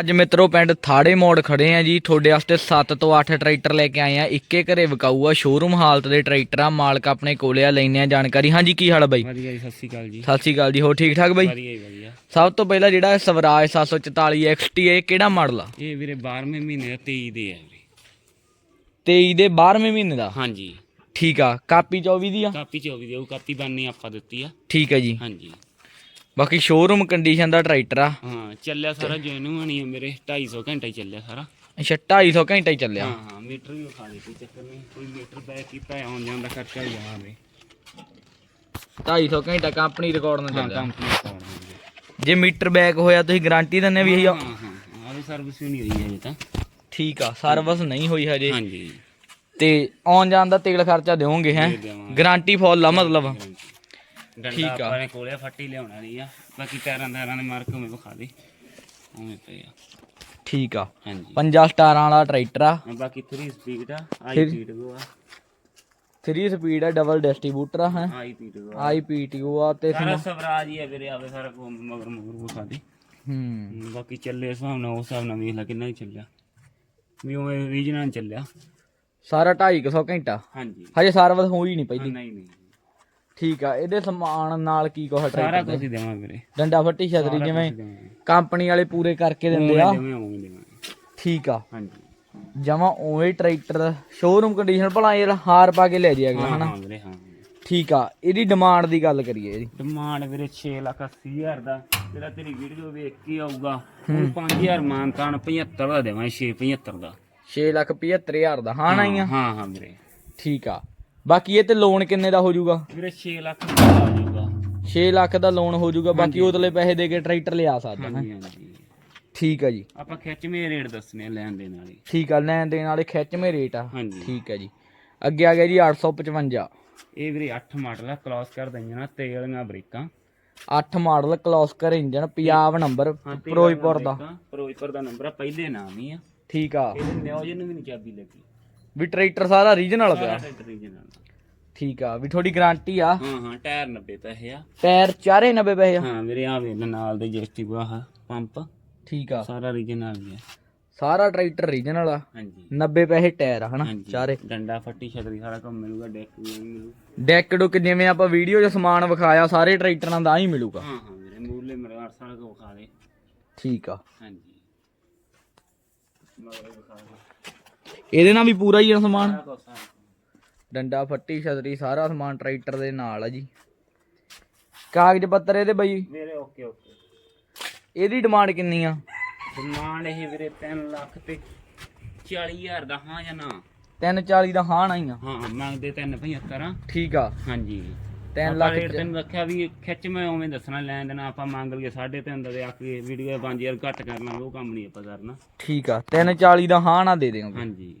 ਅੱਜ ਮਿੱਤਰੋ ਪਿੰਡ ਥਾੜੇ ਮੋੜ ਖੜੇ ਆ ਜੀ। ਤੁਹਾਡੇ ਵਾਸਤੇ 7 ਤੋਂ 8 ਟਰੈਕਟਰ ਲੈ ਕੇ ਆਏ ਆ। ਇੱਕੇ ਘਰੇ ਵਿਕਾਊ ਆ। ਸ਼ੋਰੂਮ ਹਾਲਤ ਦੇ ਟਰੈਕਟਰ ਆ ਮਾਲਕ ਆਪਣੇ ਕੋਲੇ ਆ ਲੈਣੇ ਆ ਜਾਣਕਾਰੀ। ਹਾਂਜੀ ਕੀ ਹਾਲ ਆ ਬਾਈ? ਵਧੀਆ ਜੀ ਸਤਿ ਸ਼੍ਰੀ ਅਕਾਲ ਜੀ। ਸਤਿ ਸ਼੍ਰੀ ਅਕਾਲ ਜੀ। ਹੋ ਠੀਕ ਠਾਕ ਬਾਈ? ਵਧੀਆ ਜੀ ਵਧੀਆ। ਸਭ ਤੋਂ ਪਹਿਲਾਂ ਜਿਹੜਾ ਸਵਰਾਜ 744 XT ਇਹ ਕਿਹੜਾ ਮਾਡਲ ਆ? ਇਹ ਵੀਰੇ 12ਵੇਂ ਮਹੀਨੇ ਦਾ 23 ਦੇ ਆ ਵੀਰੇ 23 ਦੇ 12ਵੇਂ ਮਹੀਨੇ ਦਾ? ਹਾਂਜੀ। ਠੀਕ ਆ। ਕਾਪੀ 24 ਦੀ ਆ? ਕਾਪੀ 24 ਦੀ ਉਹ ਕਾਪੀ ਬਣਨੀ ਆਪਾਂ ਦਿੱਤੀ ਆ। ਠੀਕ ਹੈ ਜੀ। ਹਾਂਜੀ। ਬਾਕੀ ਸ਼ੋਰੂਮ ਕੰਡੀਸ਼ਨ ਦਾ ਟਰੈਕਟਰ ਆ। ਹਾਂ ਚੱਲਿਆ ਸਾਰਾ ਜੈਨੂਨ ਹੀ ਆ ਮੇਰੇ 250 ਘੰਟਾ ਹੀ ਚੱਲਿਆ ਸਾਰਾ। ਅੱਛਾ 250 ਘੰਟਾ ਹੀ ਚੱਲਿਆ। ਹਾਂ ਹਾਂ ਮੀਟਰ ਵੀ ਵਿਖਾ ਦੇ ਕੋਈ ਚੱਕਰ ਨਹੀਂ ਕੋਈ ਮੀਟਰ ਬੈਕ ਕੀਤਾ ਹੈ ਆਉਣ ਜਾਂਦਾ ਖਰਚਾ ਵੀ। ਜਾਵਾਂਗੇ 250 ਘੰਟਾ ਕੰਪਨੀ ਰਿਕਾਰਡ ਨਾਲ ਹਾਂ ਚੱਲਿਆ। ਕੰਪਨੀ ਕੋਲ ਹਾਂ ਜੇ ਮੀਟਰ ਬੈਕ ਹੋਇਆ ਤੁਸੀਂ ਗਾਰੰਟੀ ਦਿੰਦੇ ਵੀ ਇਹੀ ਆ? ਹਾਂ ਹਾਂ ਆ ਵੀ ਸਰਵਿਸ ਵੀ ਨਹੀਂ ਹੋਈ ਹੈ ਤਾਂ। ਠੀਕ ਆ ਸਰਵਿਸ ਨਹੀਂ ਹੋਈ ਹਜੇ। ਹਾਂਜੀ। ਤੇ ਆਉਣ ਜਾਣ ਦਾ ਤੇਲ ਖਰਚਾ ਦਿਓਗੇ ਹੈ? ਦੇ ਦੇਵਾਂਗੇ। ਗਾਰੰਟੀ ਫੁੱਲ ਆ ਮਤਲਬ। ਠੀਕ ਆ। ਆਪਾਂ ਨੇ ਕੋਲੇ ਫੱਟੀ ਲਿਆਉਣਾ ਨਹੀਂ ਆ। ਬਾਕੀ ਟਾਇਰਾਂ ਦੇ ਮਾਰਕ ਉਵੇਂ ਵਿਖਾ ਦੇ। ਉਵੇਂ ਪਏ ਆ। ਠੀਕ ਆ। ਹਾਂਜੀ। 50 ਸਟਾਰਾਂ ਵਾਲਾ ਟਰੈਕਟਰ ਆ। ਬਾਕੀ 3 ਸਪੀਡ ਆ ਆਈ ਗੋ ਆ। 3 ਸਪੀਡ ਆ ਡਬਲ ਡਿਸਟ੍ਰੀਬਿਊਟਰ ਆ ਹੈ। ਆਈ ਪੀਟ ਗੋ ਆਈ ਪੀਟੀਓ ਆ ਤੇ ਸਾਰਾ ਸਵਰਾਜ ਹੀ ਆ ਵੀਰੇ ਆਵੇ ਸਾਰਾ ਕੋ ਮਗਰ ਮਗਰ ਵਿਖਾ ਦੇ। ਹੂੰ। ਬਾਕੀ ਚੱਲੇ ਹਿਸਾਬ ਨਾਲ ਉਸ ਹਿਸਾਬ ਨਾਲ ਵੇਖ ਲੈ ਕਿੰਨਾ ਹੀ ਚੱਲਿਆ। ਵੀ ਉਵੇਂ ਰੀਜਨਲ ਚੱਲਿਆ। ਸਾਰਾ 250 ਘੰਟਾ। ਹਾਂਜੀ। ਹਜੇ ਸਰਵਿਸ ਹੋਈ ਨਹੀਂ ਪਹਿਲੀ ਨਹੀਂ ਨਹੀਂ। ਠੀਕ ਆ ਇਹਦੇ ਸਮਾਨ ਨਾਲ ਕੀ ਸਾਰਾ ਟਰੈਕਟਰ ਕੁਝ ਹੀ ਦੇਵਾਂ ਵੀਰੇ। ਡੰਡਾ ਫੱਟੀ ਛਤਰੀ ਸਾਰਾ ਜਿਵੇਂ। ਕੰਪਨੀ ਵਾਲੇ ਪੂਰੇ ਕਰਕੇ ਦਿੰਦੇ ਆ। ਠੀਕ ਆ। ਹਾਂਜੀ। ਜਮਾ ਉਵੇਂ ਟਰੈਕਟਰ ਸ਼ੋਰੂਮ ਕੰਡੀਸ਼ਨ ਭਲਾ ਯਾਰ ਹਾਰ ਪਾ ਕੇ ਲੈ ਜਾਏਗਾ ਹਾਂ ਹਨਾ? ਹਾਂ ਵੀਰੇ ਹਾਂ ਠੀਕ ਆ ਇਹਦੀ ਡਿਮਾਂਡ ਦੀ ਗੱਲ ਕਰੀਏ ਇਹਦੀ। ਡਿਮਾਂਡ ਵੀਰੇ 6 ਲੱਖ 80 ਹਜ਼ਾਰ ਦਾ ਜਿਹੜਾ ਤੇਰੀ ਵੀਡੀਓ ਵੇਖ ਕੇ ਆਊਗਾ ਉਹ 5000 ਮਾਨਤਾਨ 75 ਦਾ ਦੇਵਾਂ 6 75 ਦਾ। 6 ਲੱਖ 75 ਹਜ਼ਾਰ ਦਾ ਹਾਂ ਨਾ ਹੀ ਆ ਹਾਂ ਹਾਂ ਵੀਰੇ। ਠੀਕ ਆ। ਬਾਕੀ ਇਹ ਤੇ ਲੋਨ ਕਿੰਨੇ ਦਾ ਹੋ ਜਾਊਗਾ ਵੀਰੇ 6 ਲੱਖ ਦਾ ਆ ਜਾਊਗਾ। 6 ਲੱਖ ਦਾ ਲੋਨ ਹੋ ਜਾਊਗਾ ਬਾਕੀ ਉਤਲੇ ਪੈਸੇ ਦੇ ਕੇ ਟਰੈਕਟਰ ਲਿਆ ਸਕਦਾ ਹੈ। ਹਾਂਜੀ ਹਾਂਜੀ। ਠੀਕ ਆ ਜੀ। ਆਪਾਂ ਖਿੱਚਵੇਂ ਰੇਟ ਦੱਸਨੇ ਆ ਲੈਣ ਦੇ ਨਾਲ ਹੀ ਠੀਕ ਆ ਲੈਣ ਦੇਣ ਵਾਲੇ ਖਿੱਚਵੇਂ ਰੇਟ ਆ। ਹਾਂਜੀ। ਠੀਕ ਆ ਜੀ। ਅੱਗੇ ਆ ਗਿਆ ਜੀ 855 ਇਹ ਵੀਰੇ 8 ਮਾਡਲ ਆ ਕ੍ਰਾਸ ਕਰ ਦਈਆਂ ਤੇਲ ਵਾਲੀਆਂ ਬ੍ਰੇਕਾਂ। 8 model Kirloskar engine Punjab number Firozpur ਦਾ। ਬ੍ਰੇਕਾਂ, ਫਿਰੋਜ਼ਪੁਰ ਦਾ ਨੰਬਰ ਆ ਪਹਿਲੇ ਨਾਮ ਹੀ ਆ। ਠੀਕ ਆ। ਇਹਦੇ ਨਿਓਜਨ ਨੂੰ ਵੀ ਨਹੀਂ ਚਾਬੀ ਲੱਗੀ। ਵੀ ਟਰੈਕਟਰ ਸਾਰਾ ਰੀਜਨਲ ਪਿਆ। ਰੀਜਨਲ ਠੀਕ ਆ ਵੀ ਥੋੜੀ ਗਾਰੰਟੀ ਆ। ਹਾਂ ਹਾਂ ਟਾਇਰ 90 ਪੈਸੇ ਆ। ਟਾਇਰ ਚਾਰੇ 90 ਪੈਸੇ ਆ। ਹਾਂ ਵੀਰੇ ਆ ਲੈ ਨਾਲ ਦੇ ਜੈਸਟੀ ਆਹ ਪੰਪ। ਠੀਕ ਆ। ਸਾਰਾ ਰੀਜਨਲ ਹੀ ਆ। ਸਾਰਾ ਟਰੈਕਟਰ ਰੀਜਨਲ ਆ। ਹਾਂਜੀ। 90 ਪੈਸੇ ਟਾਇਰ ਆ ਹਨਾ ਚਾਰੇ। ਡੰਡਾ ਫੱਟੀ ਛਤਰੀ ਸਾਰਾ ਕੰਮ ਮਿਲੂਗਾ ਡੈਕ ਵੀ ਮਿਲੂ। ਡੈਕ ਡੁੱਕ ਜਿਵੇਂ ਆਪਾਂ ਵੀਡੀਓ 'ਚ ਸਮਾਨ ਵਿਖਾਇਆ ਸਾਰੇ ਟਰੈਕਟਰਾਂ ਦਾ ਹੀ ਮਿਲੂਗਾ। ਹਾਂ ਹਾਂ ਵੀਰੇ ਮੂਲੇ ਮਰਗਾਰ ਸਾਰਾ ਕੋ ਵਿਖਾ ਦੇ। ਠੀਕ ਆ। ਹਾਂਜੀ। ਮਗਰ ਵਿਖਾ ਦੇ। ਇਹਦੇ ਨਾਲ ਵੀ ਪੂਰਾ ਹੀ ਆ ਸਮਾਨ। ਡੰਡਾ ਫੱਟੀ ਛਤਰੀ ਸਾਰਾ ਸਮਾਨ ਟਰੈਕਟਰ ਦੇ ਨਾਲ ਆ ਜੀ। ਕਾਗਜ਼ ਪੱਤਰ ਇਹਦੇ ਬਈ? ਵੀਰੇ ਓਕੇ ਓਕੇ। ਇਹਦੀ ਡਿਮਾਂਡ ਕਿੰਨੀ ਆ? ਡਿਮਾਂਡ ਇਹ ਵੀਰੇ 3 ਲੱਖ ਤੇ 40000 ਦਾ ਹਾਂ ਜਾਂ ਨਾ? 340 ਦਾ ਹਾਂ ਨਹੀਂ ਆ। ਹਾਂ ਮੰਗਦੇ 375 ਆ ਠੀਕ ਆ। ਹਾਂਜੀ। 3 ਆਪਾਂ ਲੱਖ ਰੇਟ ਤੈਨੂੰ ਰੱਖਿਆ ਵੀ ਖਿੱਚ ਮੈਂ ਉਵੇਂ ਦੱਸਣਾ ਲੈਣ ਦੇਣਾ ਆਪਾਂ ਮੰਗ ਲਈਏ 3.5 ਦਾ ਤੇ ਆ ਕੇ ਵੀਡੀਓ 5000 ਘੱਟ ਕਰਨਾ ਉਹ ਕੰਮ ਨਹੀਂ ਆਪਾਂ ਕਰਨਾ। ਠੀਕ ਆ 340 ਦਾ ਹਾਂ ਨਾ ਦੇ ਦਿਓਗੇ ਹਾਂਜੀ।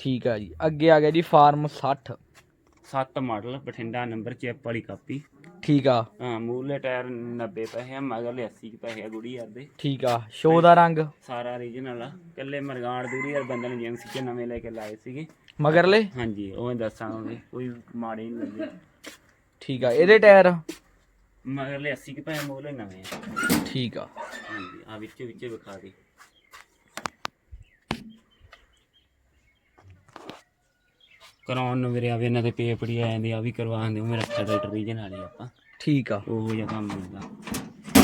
ਠੀਕ ਆ ਜੀ ਅੱਗੇ ਆ ਗਿਆ ਜੀ farm 60 7 model Bathinda number chip ਵਾਲੀ ਕਾਪੀ ਠੀਕ ਆ। ਹਾਂ ਮੂਲੇ ਟਾਇਰ 90 ਪੈਸੇ ਆ ਮਗਰਲੇ 80 ਕੁ ਪੈਸੇ ਆ ਗੁੜੀ ਯਾਰ ਦੇ। ਠੀਕ ਆ ਸ਼ੋ ਦਾ ਰੰਗ? ਸਾਰਾ ਰੀਜਨਲ ਆ। ਕੱਲੇ ਮਰਗਾੜ ਦੂਰੀ ਯਾਰ ਬੰਦੇ ਨੇ ਏਜੰਸੀ ਚ ਨਵੇਂ ਲੈ ਕੇ ਲਾਏ ਸੀਗੇ। ਮਗਰਲੇ? ਹਾਂਜੀ ਉਹ ਦੱਸਾਂਗੇ ਕੋਈ ਮਾੜੇ ਨਹੀਂ ਲੱਗੇ। ਠੀਕ ਆ ਇਹਦੇ ਟਾਇਰ? ਮਗਰਲੇ 80 ਕੁ ਪੈਸੇ ਮੂਲੇ ਨਵੇਂ ਆ। ਠੀਕ ਆ। ਹਾਂਜੀ ਆ ਵਿੱਚ ਵਿੱਚ ਵਿਖਾ ਦੇ। ਕਰਾਉਣ ਨੂੰ ਵੀਰੇ ਆਵੇ ਇਹਨਾਂ ਦੇ ਪੇਪੜੀ ਆ ਜਾਂਦੇ ਆ ਵੀ ਕਰਵਾ ਦਿੰਦੇ ਉਹ ਮੇਰਾ ਡਾਕਟਰ ਰੀਜਨ ਵਾਲੇ ਆਪਾਂ। ਠੀਕ ਆ। ਉਹ ਜਿਹਾ ਕੰਮ ਹੁੰਦਾ।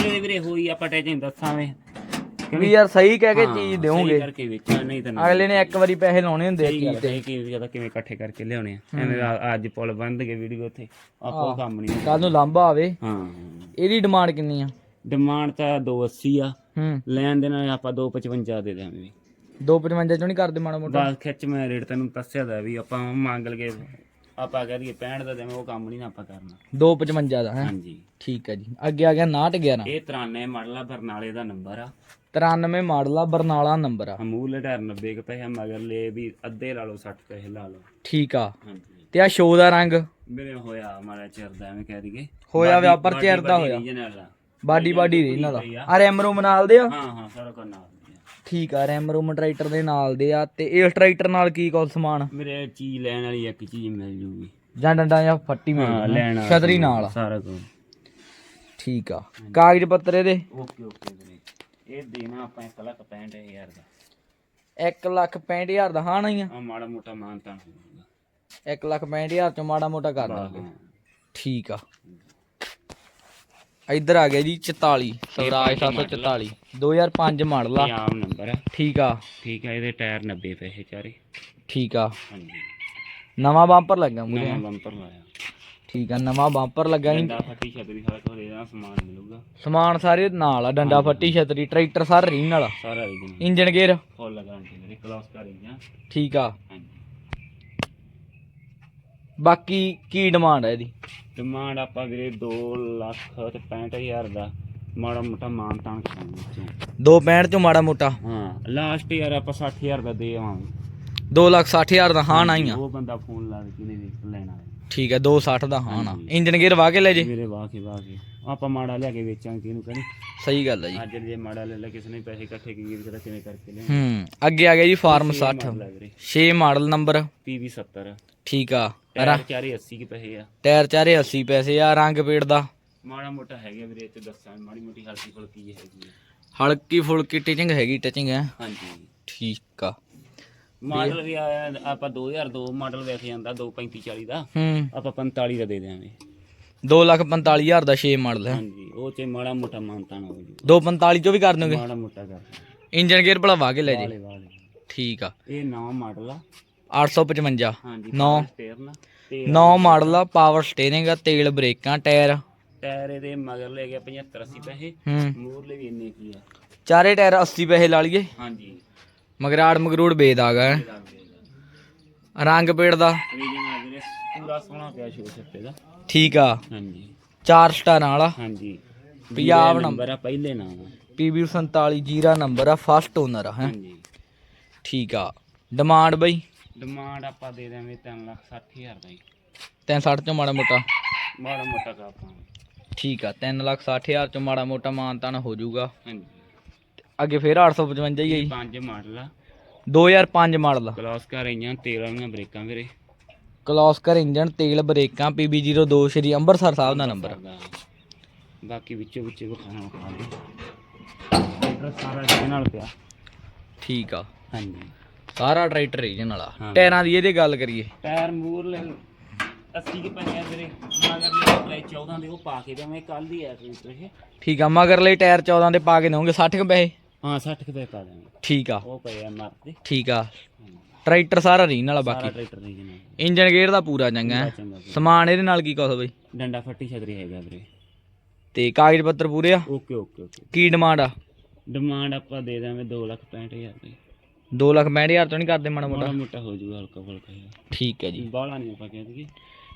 ਇਹ ਵੀਰੇ ਹੋਈ ਆਪਾਂ ਟੈਚਿੰਗ ਦੱਸਾਂਗੇ। ਵੀ ਯਾਰ ਸਹੀ ਕਹਿ ਕੇ ਹਾਂ, ਚੀਜ਼ ਸਹੀ ਦੇਵੋਗੇ। ਕਰਕੇ ਵੇਚਿਆ ਨਹੀਂ ਤਾਂ ਨਹੀਂ। ਅਗਲੇ ਨੇ ਇੱਕ ਵਾਰੀ ਪੈਸੇ ਲਾਉਣੇ ਹੁੰਦੇ ਆ ਸਹੀ ਚੀਜ਼ ਗੱਲ ਤੇ ਹੈ ਕਿ ਜ਼ਿਆਦਾ ਕਿਵੇਂ ਇਕੱਠੇ ਕਰਕੇ ਲਿਆਉਣੇ ਆ। ਐਵੇਂ ਆ- ਅੱਜ ਪੁਲ ਬੰਦ ਗਏ ਵੀਡੀਓ ਉੱਥੇ ਆਪਾਂ ਕੰਮ ਨਹੀਂ। ਕੱਲ ਨੂੰ ਲਾਂਭਾ ਆਵੇ। ਹਾਂ। ਇਹਦੀ ਡਿਮਾਂਡ ਕਿੰਨੀ ਆ? ਡਿਮਾਂਡ ਤਾਂ 280 ਆ। ਹੂੰ। ਲੈਣ ਦੇ ਨਾਲ ਆਪਾਂ 255 ਦੇ ਦਿਆਂਗੇ 255 ਚੋਂ ਨਹੀਂ ਕਰਦੇ ਮਾੜਾ ਮੋਟਾ? ਬਸ ਖਿੱਚ ਮੈਂ ਰੇਟ ਤੈਨੂੰ ਦੱਸਿਆ ਦਾ ਵੀ ਆਪਾਂ ਮੰਗ ਲਗੇ ਆਪਾਂ ਕਹਿ ਦਈਏ 65 ਦਾ ਦੇਵੇਂ ਉਹ ਕੰਮ ਨਹੀਂ ਨਾ ਆਪਾਂ ਕਰਨਾ। 255 ਦਾ ਹੈ? ਹਾਂਜੀ। ਠੀਕ ਆ ਜੀ। ਅੱਗੇ ਆ ਗਿਆ 911 ਇਹ 93 ਮਾਡਲ ਆ ਬਰਨਾਲੇ ਦਾ ਨੰਬਰ ਆ। 93 ਮਾਡਲ ਆ ਬਰਨਾਲਾ ਨੰਬਰ ਆ। ਅਮੂਲ ਟਾਇਰ 90 ਕੁ ਪੈਸੇ ਮਗਰਲੇ ਵੀ ਅੱਧੇ ਲਾ ਲਓ 60 ਪੈਸੇ ਲਾ ਲਓ। ਠੀਕ ਆ। ਹਾਂਜੀ। ਤੇ ਆ ਸ਼ੋ ਦਾ ਰੰਗ? ਮੇਰੇ ਹੋਇਆ ਮਾੜਾ ਚਿਰ ਦਾ ਐਵੇਂ ਕਹਿ ਦਈਏ। ਹੋਇਆ ਵਿਆਪਰ ਚਿਰ ਦਾ ਹੋਇਆ। ਬਾਡੀ ਬਾਡੀ ਦੇ ਇਹਨਾਂ ਦਾ। ਆ। ਰੈਮ ਰੂਮ ਨਾਲ ਦੇ ਆ? ਹਾਂ ਹਾਂ ਸਾਰਾ ਕੁਝ ਨਾਲ। ਠੀਕ ਆ ਰੈਮ ਰੂਮ ਟਰੈਕਟਰ ਦੇ ਨਾਲ ਦੇ ਆ। ਤੇ ਇਸ ਟਰੈਕਟਰ ਨਾਲ ਕੀ ਕੁਝ ਸਮਾਨ? ਮੇਰੇ ਚੀਜ਼ ਲੈਣ ਵਾਲੀ ਇੱਕ ਚੀਜ਼ ਮਿਲ ਜੂਗੀ। ਜਾਂ ਡੰਡਾ ਜਾਂ ਫੱਟੀ ਮਿਲ ਲੈਣ ਛਤਰੀ ਨਾਲ ਸਾਰਾ ਕੁਝ। ਠੀਕ ਆ। ਕਾਗਜ਼ ਪੱਤਰ ਇਹਦੇ? ਓਕੇ ਓਕੇ ਇਹ ਦੇਣਾ ਆਪਾਂ 1 ਲੱਖ 65000 ਦਾ। 1 ਲੱਖ 65000 ਦਾ ਹਾਂ ਨਹੀਂ ਆ? ਮਾੜਾ ਮੋਟਾ ਮਾਨਤਾ ਹੋਊਗਾ 1 ਲੱਖ 65000 ਚੋਂ ਮਾੜਾ ਮੋਟਾ ਕਰ ਦਾਂਗੇ ਹਾਂ। ਠੀਕ ਆ। ਇੱਧਰ ਆ ਗਿਆ ਜੀ 44 ਸਵਰਾਜ 744 2005 ਮਾਡਲ ਆ। ਪੰਜਾਬ ਨੰਬਰ ਆ। ਠੀਕ ਆ। ਠੀਕ ਆ ਇਹਦੇ ਟਾਇਰ 90 ਪੈਸੇ ਚਾਰੇ। ਠੀਕ ਆ। ਹਾਂਜੀ। ਨਵਾਂ ਬੰਪਰ ਲੱਗਾ ਮੂਰੇ ਨਵਾਂ ਬੰਪਰ ਲਾਇਆ। ਠੀਕ ਆ ਨਵਾਂ ਬੰਪਰ ਲੱਗਾ ਜੀ ਡੰਡਾ ਫੱਟੀ ਛਤਰੀ ਸਾਰਾ ਕੁਝ ਇਹਦਾ ਸਮਾਨ ਮਿਲੂਗਾ। ਸਮਾਨ ਸਾਰੇ ਨਾਲ ਆ ਡੰਡਾ ਫੱਟੀ ਛਤਰੀ ਟਰੈਕਟਰ ਸਾਰਾ ਰੀਨ ਵਾਲਾ। ਸਾਰਾ ਇਹਦੇ ਇੰਜਨ ਗੇਅਰ ਫੁੱਲ ਗਾਰੰਟੀ ਮੇਰੇ ਕਲਾਸ ਕਰੀ ਜਾਂ ਠੀਕ ਆ। ਬਾਕੀ ਕੀ ਡਿਮਾਂਡ ਹੈ ਇਹਦੀ? ਡਿਮਾਂਡ ਆਪਾਂ ਵੀਰੇ 2 ਲੱਖ ਤੇ 65000 ਦਾ। ਮਾੜਾ ਮੋਟਾ ਮਾਨ ਤਾਨ ਕਰਾਂਗੇ 265 ਚੋਂ ਮਾੜਾ ਮੋਟਾ। ਹਾਂ ਲਾਸਟ ਯਾਰ ਆਪਾਂ 60000 ਦਾ ਦੇ ਆਵਾਂਗੇ। 2 ਲੱਖ 60000 ਦਾ ਹਾਂ ਨਹੀਂ ਆ ਉਹ ਬੰਦਾ ਫੋਨ ਲਾ ਕੇ ਕਿਨੇ ਵੇਖ ਲੈਣਾ। ਠੀਕ ਆ 260 ਦਾ ਹਾਂ ਨਾ। ਹਾਂਜੀ। ਇੰਜਨ ਗੇਅਰ ਵਾ ਕੇ ਲੈ ਜੇ। ਮੇਰੇ ਵਾਹ ਕੇ ਵਾਹ ਕੇ। ਆਪਾਂ ਮਾੜਾ ਲਿਆ ਕੇ ਵੇਚਾਂਗੇ ਕਿਹਨੂੰ ਕਹਿੰਦੇ? ਸਹੀ ਗੱਲ ਹੈ ਜੀ। ਅੱਜ ਜੇ ਮਾੜਾ ਲੈ ਲੈ ਕਿਸੇ ਨੇ ਪੈਸੇ ਇਕੱਠੇ ਕੀ ਕਿਹੜਾ ਕਿਵੇਂ ਕਰਕੇ ਲੈ ਹੂੰ ਅੱਗੇ ਆ ਗਿਆ ਜੀ ਫਾਰਮ 60 ਵੀਰੇ 6 ਮਾਡਲ ਨੰਬਰ ਪੀਵੀ 70 ਠੀਕ ਆ ਟਾਇਰ ਚਾਰੇ 80 ਕੇ ਪੈਸੇ ਆ। ਟਾਇਰ ਚਾਰੇ 80 ਪੈਸੇ ਆ ਰੰਗ ਪੇੜ ਦਾ। ਮਾੜਾ ਮੋਟਾ ਹੈਗਾ ਵੀਰੇ ਤੇ ਦੱਸਾਂ ਮਾੜੀ ਮੋਟੀ ਹਲਕੀ ਫੁਲਕੀ ਹੈਗੀ ਆ। ਹਲਕੀ ਫੁਲਕੀ ਟਿਚਿੰਗ ਹੈਗੀ ਟਿਚਿੰਗ ਹੈ। ਹਾਂਜੀ। ਠੀਕ ਆ। ਮਾਡਲ ਵੀ ਆਇਆ ਆਪਾਂ 2002 ਮਾਡਲ ਵੇਖ ਜਾਂਦਾ 235 40 ਦਾ। ਹੂੰ। ਆਪਾਂ 45 ਦਾ ਦੇ ਦਿਆਂਗੇ। 2 ਲੱਖ 45000 ਦਾ 6 ਮਾਡਲ ਹੈ। ਹਾਂਜੀ ਉਹ ਚ ਮਾੜਾ ਮੋਟਾ ਮਾਨਤਾਨ ਹੋ ਜੂ। 245 ਚੋਂ ਵੀ ਕਰ ਦੋਗੇ? ਮਾੜਾ ਮੋਟਾ ਕਰ ਇੰਜਨ ਗੇਅਰ ਭਲਾ ਵਾ ਕੇ ਲੈ ਜੇ। ਵਾਲੇ ਠੀਕ ਆ। ਇਹ ਨਵਾਂ ਮਾਡਲ ਆ। 855 ਹਾਂਜੀ ਨੌ। ਸਟੇਰਨ ਤੇ 9 ਮਾਡਲ ਆ ਪਾਵਰ ਸਟੀਅਰਿੰਗ ਆ ਤੇਲ ਬ੍ਰੇਕਾਂ ਟਾਇਰ। ਟਾਇਰ ਇਹਦੇ ਮਗਰ ਲੈ ਗਿਆ 75 80 ਪੈਸੇ। ਹੂੰ। ਮੂਰਲੇ ਵੀ ਇੰਨੇ ਕੀ ਆ। ਚਾਰੇ ਟਾਇਰ 80 ਪੈਸੇ ਲਾ ਲਈਏ। ਹਾਂਜੀ। ਮਗਰਾੜ ਮਗਰੂੜ ਬੇਦ ਆ ਗਿਆ। ਇਹ ਲੱਗ ਜਾਏਗਾ ਰੰਗ ਪੇੜ ਦਾ। ਰੀਜਨ ਵੀਰੇ ਪੂਰਾ ਸੋਹਣਾ ਪਿਆ ਸ਼ੋ ਸੱਤੇ ਦਾ। ਠੀਕ ਆ। ਹਾਂਜੀ। 4 ਸਟਾਰਾਂ ਵਾਲਾ। ਹਾਂਜੀ। ਪੰਜਾਬ ਨੰਬਰ ਆ। ਪਹਿਲੇ ਨਾਮ PB 47 ਜੀਰਾ ਨੰਬਰ ਆ ਫਸਟ ਓਨਰ ਆ ਹੈ। ਹਾਂਜੀ। ਠੀਕ ਆ। ਡਿਮਾਂਡ ਬਈ? ਡਿਮਾਂਡ ਆਪਾਂ ਦੇ ਦੇਵਾਂਗੇ 3 ਲੱਖ 60 ਹਜ਼ਾਰ ਦਾ ਜੀ। 360 ਚੋਂ ਮਾੜਾ ਮੋਟਾ। ਮਾੜਾ ਮੋਟਾ ਕਾ ਆਪਾਂ। ਠੀਕ ਆ 3 ਲੱਖ 60 ਹਜ਼ਾਰ ਚੋਂ ਮਾੜਾ ਮੋਟਾ ਮਾਨਤਾਨ ਹੋ ਜਾਊਗਾ। ਹਾਂਜੀ। ਅੱਗੇ ਫੇਰ 855 ਹੀ ਆ ਜੀ। ਪੰਜ ਮਾਡਲ ਆ। 2005 ਮਾਡਲ ਕਲਾਸ ਕਰ ਰਹੀਆਂ ਤੇਲ ਵਾਲੀਆਂ ਬ੍ਰੇਕਾਂ ਵੀਰੇ। ਕਲੋਸਕਰ ਇੰਜਨ ਤੇਲ ਬ੍ਰੇਕਾਂ PB02 ਸ਼੍ਰੀ ਅੰਮ੍ਰਿਤਸਰ ਸਾਹਿਬ ਦਾ ਨੰਬਰ ਬਾਕੀ ਵਿੱਚੋਂ ਵਿੱਚੇ ਵਿਖਾਣਾ ਵਿਖਾ ਦੇ। ਟਰੈਕਟਰ ਸਾਰਾ ਇਹਦੇ ਨਾਲ ਪਿਆ। ਠੀਕ ਆ। ਹਾਂਜੀ। ਸਾਰਾ ਟਰੈਕਟਰ ਰੀਜਨ ਵਾਲਾ ਹਾਂ। ਟਾਇਰਾਂ ਦੀ ਇਹਦੇ ਗੱਲ ਕਰੀਏ। ਟਾਇਰ ਮੂਰ ਲੈ 80 ਕੇ ਆ ਵੀਰੇ। ਮਗਰ ਲੈ 14 ਦੇ ਉਹ ਪਾ ਕੇ ਦੇਵਾਂਗੇ। ਕੱਲ ਦੀ ਆ ਟਰੈਕਟਰ ਇਹ। ਠੀਕ ਆ ਮਗਰਲੇ ਟਾਇਰ 14 ਦੇ ਪਾ ਕੇ ਦਵਾਂਗੇ। 60 ਕੁ ਪੈਸੇ। ਹਾਂ 60 ਕੇ ਪੈਸੇ ਪਾ ਦੇਵਾਂਗੇ ਠੀਕ ਆ। ਉਹ ਪਏ ਆ ਮਰਦੇ ਠੀਕ ਆ। ਟਰੈਕਟਰ ਸਾਰਾ ਰੀਨ ਵਾਲਾ ਸਾਰਾ ਬਾਕੀ ਟਰੈਕਟਰ ਨਹੀਂ ਜਨਾ ਇੰਜਨ ਗੇਅਰ ਦਾ ਪੂਰਾ ਚੰਗਾ ਹੈ। ਚੰਗਾ। ਵੀਰੇ। ਸਮਾਨ ਇਹਦੇ ਨਾਲ ਕੀ ਕੁਛ ਬਈ? ਡੰਡਾ ਫੱਟੀ ਛਤਰੀ ਹੈਗਾ ਵੀਰੇ। ਤੇ ਕਾਗਜ਼ ਪੱਤਰ ਪੂਰੇ ਆ? Okay okay okay. ਕੀ ਡਿਮਾਂਡ ਆ? ਡਿਮਾਂਡ ਆਪਾਂ ਦੇ ਦਾਂਗੇ 2 ਲੱਖ 65000 ਦੀ। 2 ਲੱਖ 65000 ਤੋਂ ਨਹੀਂ ਕਰਦੇ ਮਾੜਾ ਮਾੜਾ ਮੋਟਾ ਮੋਟਾ ਹੋ ਜਾਊਗਾ ਹਲਕਾ ਫੁਲਕਾ ਜਿਹਾ। ਠੀਕ ਹੈ ਜੀ। ਬਾਹਲਾ ਨਹੀਂ ਆਪਾਂ ਕਹਿ ਦਈਏ।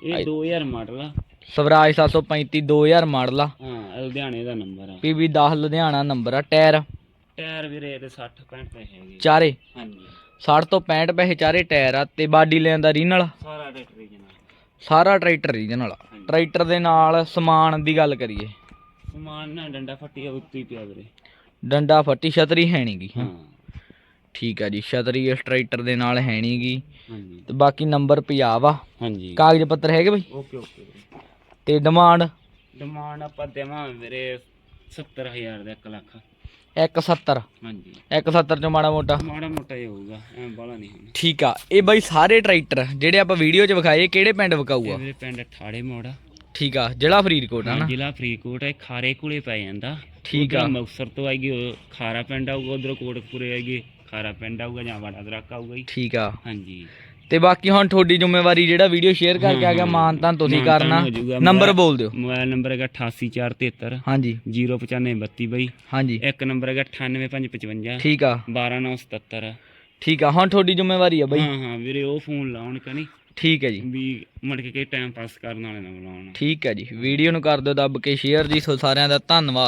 ਇਹ 2000 ਮਾਡਲ ਆ। ਸਵਰਾਜ 735 2000 ਮਾਡਲ ਆ। ਹਾਂ ਲੁਧਿਆਣੇ ਦਾ ਨੰਬਰ ਆ। PB 10 ਲੁਧਿਆਣਾ ਨੰਬਰ ਆ ਟਾਇਰ। ਟਾਇਰ ਵੀਰੇ ਇਹਦੇ 60 65 ਪੈਸੇ ਹੈਗੇ ਚਾਰੇ? ਹਾਂਜੀ। 60 ਤੋਂ 65 ਪੈਸੇ ਚਾਰੇ ਟਾਇਰ ਆ ਤੇ ਬਾਡੀ ਲੈਣ ਦਾ ਰੀਨ ਵਾਲਾ ਸਾਰਾ ਟਰੈਕਟਰ ਹੀ ਜਨਾ ਸਾਰਾ ਟਰੈਕਟਰ ਰੀਜਨ ਵਾਲਾ। ਟਰੈਕਟਰ ਦੇ ਨਾਲ ਸਮਾਨ ਦੀ ਗੱਲ ਕਰੀਏ। ਸਮਾਨ ਨਾ ਡੰਡਾ ਫੱਟੀ ਆ ਉੱਤੇ ਹੀ ਪਿਆ ਵੀਰੇ। ਡੰਡਾ ਫੱਟੀ ਛਤਰੀ ਹੈ ਨਹੀਂਗੀ ਹਾਂ। ਠੀਕ ਆ ਜੀ ਛਤਰੀ ਇਸ ਟਰੈਕਟਰ ਦੇ ਨਾਲ ਹੈ ਨਹੀਂਗੀ ਹਾਂਜੀ। ਤੇ ਬਾਕੀ ਨੰਬਰ ਪੰਜਾਬ ਆ। ਹਾਂਜੀ। ਕਾਗਜ਼ ਪੱਤਰ ਹੈਗੇ ਬਈ? ਓਕੇ ਓਕੇ ਵੀਰੇ। ਤੇ ਡਿਮਾਂਡ? ਡਿਮਾਂਡ ਆਪਾਂ ਦੇਵਾਂ ਵੀਰੇ 70000 ਦਾ 1 ਲੱਖ। 170 ਹਾਂਜੀ। 170 ਚੋਂ ਮਾੜਾ ਮੋਟਾ। ਮਾੜਾ ਮੋਟਾ ਹੀ ਹੋਊਗਾ ਐ ਬਾਲਾ ਨਹੀਂ ਹੋਣਾ। ਠੀਕ ਆ ਇਹ ਬਾਈ ਸਾਰੇ ਟਰੈਕਟਰ ਜਿਹੜੇ ਆਪਾਂ ਵੀਡੀਓ 'ਚ ਵਿਖਾਏ ਕਿਹੜੇ ਪਿੰਡ ਵਿਕਾਊ ਇਹ ਆ ਵੀਰੇ ਪਿੰਡ ਠਾੜੇ ਮੋੜਾ ਠੀਕ ਆ ਜ਼ਿਲ੍ਹਾ ਫਰੀਦਕੋਟ ਆ ਨਾ? ਜ਼ਿਲ੍ਹਾ ਫਰੀਦਕੋਟ ਹੈ ਖਾਰੇ ਕੋਲੇ ਪੈ ਜਾਂਦਾ। ਠੀਕ ਆ। ਮੁਕਤਸਰ ਤੋਂ ਆਏਗੀ ਉਹ ਖਾਰਾ ਪਿੰਡ ਆਊਗਾ ਉਧਰੋਂ ਕੋਟਕਪੁਰੇ ਆਏਗੀ ਖਾਰਾ ਪਿੰਡ ਆਊਗਾ ਜਾਂ ਵੜਾ ਦਰਕ ਆਊਗਾ ਜੀ। ਠੀਕ ਆ। ਹਾਂਜੀ। ਤੇ ਬਾਕੀ ਹੁਣ ਤੁਹਾਡੀ ਜ਼ਿੰਮੇਵਾਰੀ ਜਿਹੜਾ ਵੀਡੀਓ ਸ਼ੇਅਰ ਕਰਕੇ ਆ ਗਿਆ ਮਾਨ ਤਾਂ ਤੁਸੀਂ ਮਾਨਤਾਨ ਕਰਨਾ। ਨੰਬਰ ਬੋਲ ਦਿਓ। ਮੋਬਾਈਲ ਨੰਬਰ ਹੈਗਾ 88473 ਹਾਂਜੀ। 09532 ਬਾਈ। ਹਾਂਜੀ। ਇੱਕ ਨੰਬਰ ਹੈਗਾ 98555 ਠੀਕ ਆ। 12977 ਠੀਕ ਆ ਹੁਣ ਤੁਹਾਡੀ ਜ਼ਿੰਮੇਵਾਰੀ ਆ ਬਾਈ। ਹਾਂ ਹਾਂ ਵੀਰੇ ਉਹ ਫੋਨ ਲਾਉਣ ਕਨੀ। ਠੀਕ ਹੈ ਜੀ। ਵੀ ਮੜ ਕੇ ਟਾਈਮ ਪਾਸ ਕਰਨ ਵਾਲੇ ਨਾ ਬੁਲਾਉਣ। ਠੀਕ ਹੈ ਜੀ। ਵੀਡੀਓ ਨੂੰ ਕਰ ਦਿਓ ਦੱਬ ਕੇ ਸ਼ੇਅਰ ਜੀ। ਸੋ ਸਾਰਿਆਂ ਦਾ ਧੰਨਵਾਦ।